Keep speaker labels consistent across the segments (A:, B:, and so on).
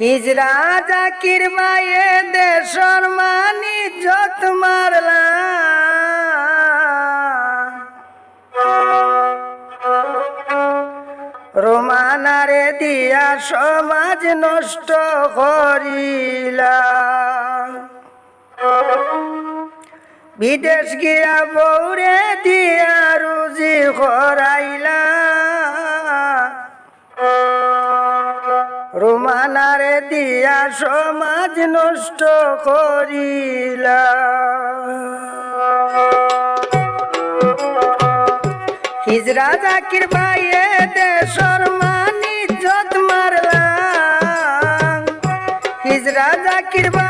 A: হিজরা জাকির মায়ে দেশর মানি যত মারলা। রোমানারে দিয়া সমাজ নষ্ট করিলা। বিদেশ গিয়া বৌরে দিয়া রুজি করাইলা। রুমানারে দিয়া সমাজ নষ্ট করিলা। হিজরা জাকির ভাইয়ে দেশর মানি যত মারলা হিজরা জাকির ভাই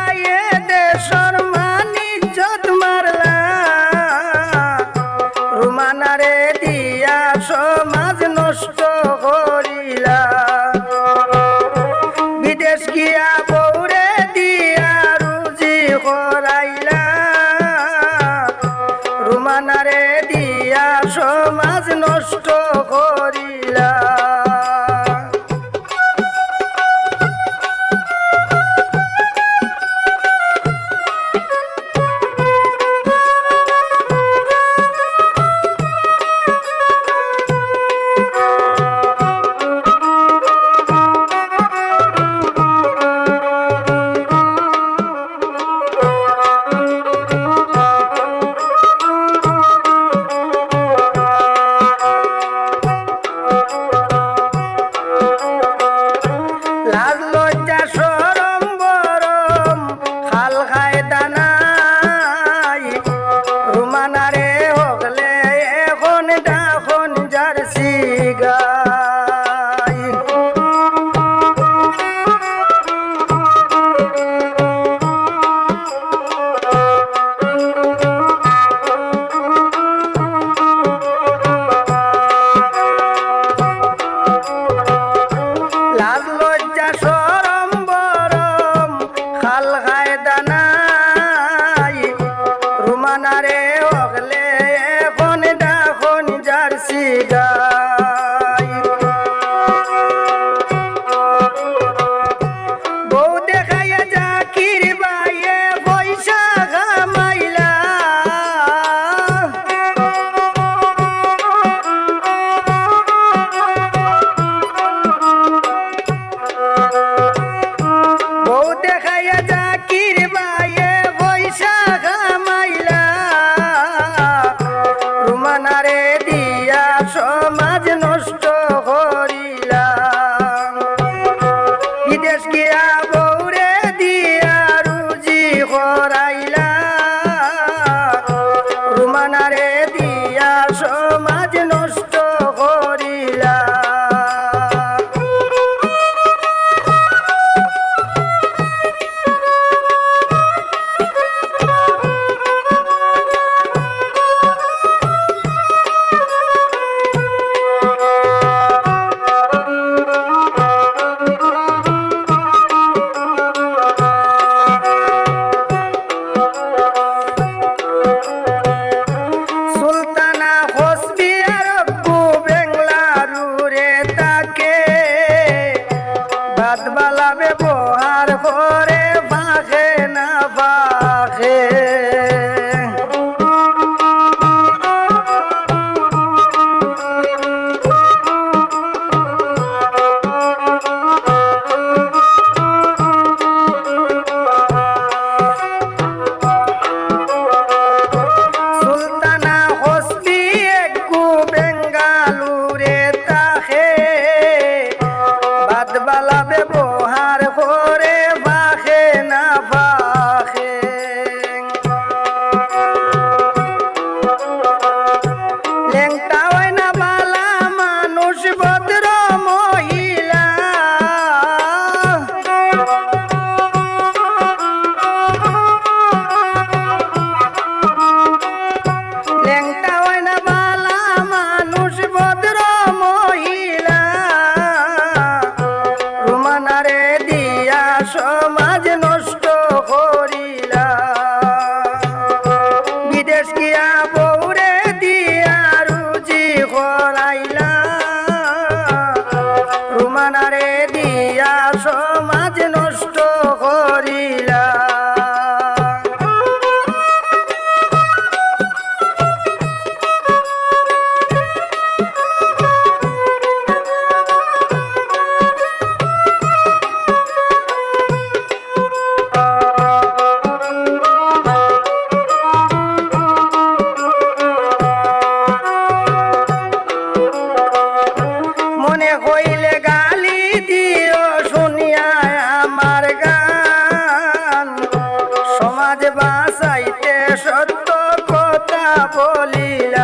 A: মাঝ intenta. বলিলা